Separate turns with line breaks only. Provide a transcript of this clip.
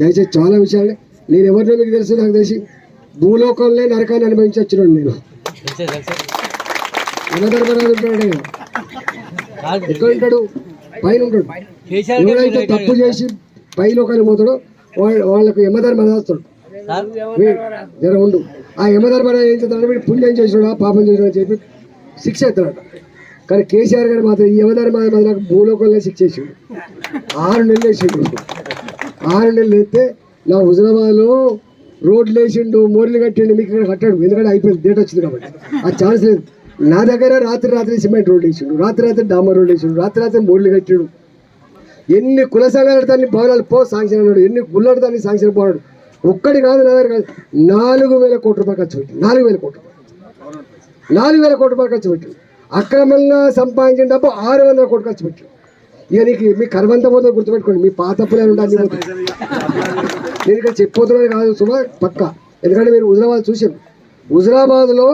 దయచేసి చాలా విషయాలు. నేను ఎవరినో మీకు తెలుసు నాకు తెలిసి భూలోకంలో నరకాన్ని అనుభవించి వచ్చినాడు నేను. యమధర్మరాజు ఉంటాడు. ఆయన. ఎక్కడ ఉంటాడు? పైన ఉంటాడు. ఎవరైతే తప్పు చేసి పై లోకానికి పోతాడో వాళ్ళ- వాళ్ళకు యమధర్మరాజు వస్తాడు వీ- జర ఉండు. ఆ యమధర్మరాజు ఏం చేస్తాడు వీడు పుణ్యం చేసినాడా పాపం చేసినాడు చెప్పి శిక్ష ఎత్తాడు కానీ కేసీఆర్ గారు మాత్రం ఈ యమధర్మరాజు మాత్రం నాకు భూలోకంలో శిక్ష చేసిండు. ఆరు నెలలు వేసిండు. ఆరు నెలలు నా హుజరాబాద్లో రోడ్లు వేసిండు మోర్లు కట్టిండు మీకు ఇక్కడ కట్టాడు. ఎందుకంటే అయిపోయింది డేట్ వచ్చింది కాబట్టి. ఆ ఛాన్స్ లేదు. నా దగ్గర రాత్రి రాత్రి సిమెంట్ రోడ్డు వేసిండు రాత్రి రాత్రి డామర్ రోడ్ వేసిండు రాత్రి రాత్రి మోర్లు కట్టిండు. ఎన్ని కుల సంఘాలు దాన్ని భవనాలు పో శాంక్షన్ అన్నాడు ఎన్ని గుళ్ళడు దాన్ని శాంక్షన్ పోనాడు ఒక్కడి కాదు నా దగ్గర కాదు నాలుగు వేల కోట్ల రూపాయలు ఖర్చు పెట్టి నాలుగు వేల కోట్ల రూపాయలు. నాలుగు వేల కోట్ల రూపాయలు ఖర్చు పెట్టి అక్రమంగా సంపాదించిన డబ్బు ఆరు వందల కోట్లు ఖర్చు పెట్టి ఇక నీకు మీ కర్మంత పోతుంది గుర్తుపెట్టుకోండి. మీ పాత అప్పులే ఉండాలి నేను ఇక్కడ చెప్పిపోతున్నాను కాదు సుమా పక్క. ఎందుకంటే మీరు హుజరాబాద్ చూసాం హుజరాబాద్లో